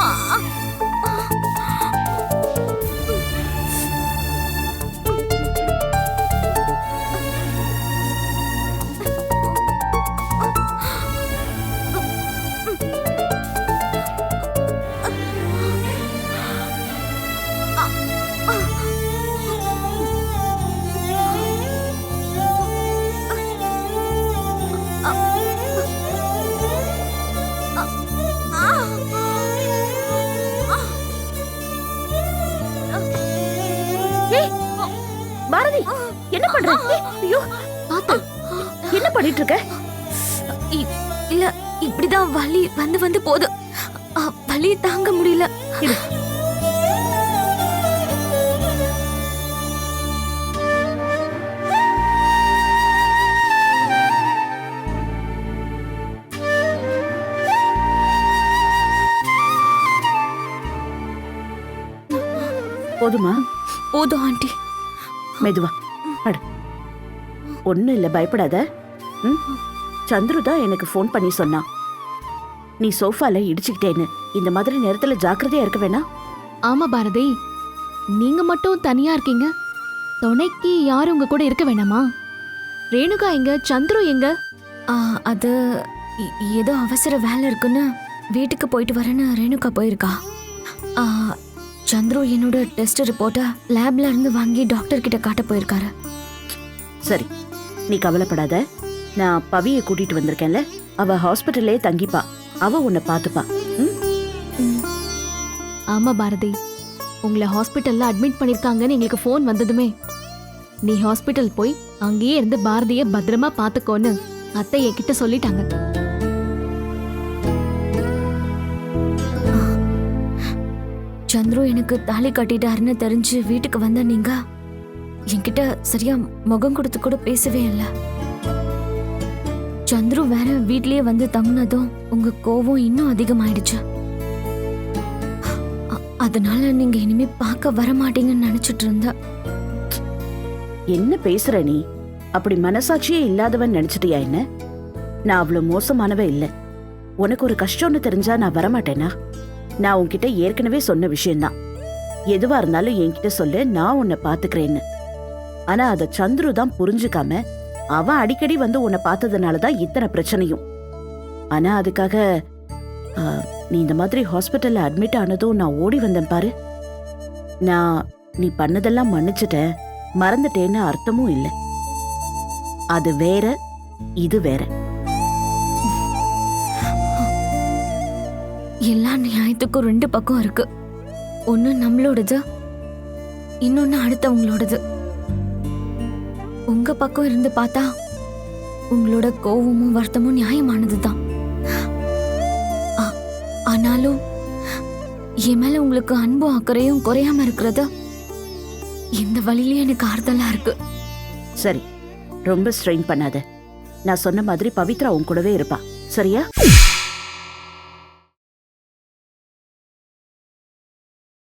啊。பவி என்ன பண்ற? ஏய், ஐயோ பாத்து என்ன பண்ணிட்டு இருக்க இ- இல்ல இப்படிதான் வலி வந்து வந்து போகுது அ, வலி தாங்க முடியல. போதுமா? போதும் ஆண்டி. மெதுவா அடு ஒன்றும் இல்லை பயப்படாத. ம்? சந்துரு தான் எனக்கு ஃபோன் பண்ணி சொன்னான் நீ சோஃபால இடிச்சுக்கிட்டேன்னு. இந்த மாதிரி நேரத்துல ஜாக்கிரதையா இருக்க வேணாம். ஆமா பாரதி. நீங்க மட்டும் தனியா இருக்கீங்க. துணைக்கு யாரும் உங்க கூட இருக்க வேணாமா? ரேணுகா எங்க? சந்துரு எங்க? ஆ, அது ஏதோ அவசர வேலை இருக்குன்னு வீட்டுக்கு போயிட்டு வரேன்னு ரேணுகா போயிருக்கா. ஆ, சந்துரு என்னோட டெஸ்ட் ரிப்போர்ட்டை லேப்ல இருந்து வாங்கி டாக்டர் கிட்ட காட்ட போயிருக்காரு. சரி நீ கவலைப்படாத. நான் பவியை கூட்டிட்டு வந்திருக்கேன்ல. அவ ஹாஸ்பிட்டல்லே தங்கிப்பா. அவ உன்னை பார்த்துப்பா. ஆமா பாரதி. உங்களை ஹாஸ்பிட்டல்ல அட்மிட் பண்ணிருக்காங்கன்னு எங்களுக்கு ஃபோன் வந்ததுமே. நீ ஹாஸ்பிட்டல் போய் அங்கேயே இருந்து பாரதிய பத்திரமா பாத்துக்கோன்னு அத்தை என்கிட்ட சொல்லிட்டாங்க. சந்துரு எனக்கு தாலி கட்டிட்டாருன்னு தெரிஞ்சு வீட்டுக்கு வந்த நீங்க? என்கிட்ட சரியா முகம் கொடுத்து கூட பேசவே இல்லை. சந்துரு வேற வீட்லயே வந்து தங்குனதும் உங்க கோவம் இன்னும் அதிகமாயிடுச்சு. அதனால நீங்க இனிமே பார்க்க வர மாட்டீங்கன்னு நினைச்சிட்டு இருந்தா. என்ன பேசுற நீ? அப்படி மனசாட்சியே இல்லாதவன் நினைச்சிட்டியா என்ன? நான் அவ்வளவு மோசமானவ இல்லை. உனக்கு ஒரு கஷ்டம்னு தெரிஞ்சா நான் வரமாட்டேனா? நான் உன்கிட்ட ஏற்கனவே சொன்ன விஷயம்தான். எதுவா இருந்தாலும் என்கிட்ட சொல்லு நான் உன்னை பாத்துக்கிறேன்னு. ஆனா அத சந்துரு தான் புரிஞ்சுக்காம அவன் அடிக்கடி வந்து உன்னை பார்த்ததுனால தான் இத்தனை பிரச்சனையும். ஆனா அதுக்காக நீ இந்த மாதிரி ஹாஸ்பிட்டல்ல அட்மிட் ஆனதும் நான் ஓடி வந்தேன் பாரு. நான் நீ பண்ணதெல்லாம் மன்னிச்சிட்டேன் மறந்துட்டேன்னு அர்த்தமும் இல்லை. அது வேற இது வேற. எல்லா நியாயத்துக்கும் ரெண்டு பக்கம் இருக்கு. ஒன்று நம்மளோடது இன்னொன்று அடுத்தவங்களோடது. உங்க பக்கம் இருந்து பார்த்தா உங்களோட கோவமும் வருத்தமும் நியாயமானதுதான். ஆ- ஆனாலும் என் மேல உங்களுக்கு அன்பும் அக்கறையும் குறையாம இருக்கிறது இந்த வழியிலே எனக்கு ஆறுதலா இருக்கு. சரி ரொம்ப ஸ்ட்ரெயின் பண்ணாத. நான் சொன்ன மாதிரி பவித்ரா உன் கூடவே இருப்பா. சரியா?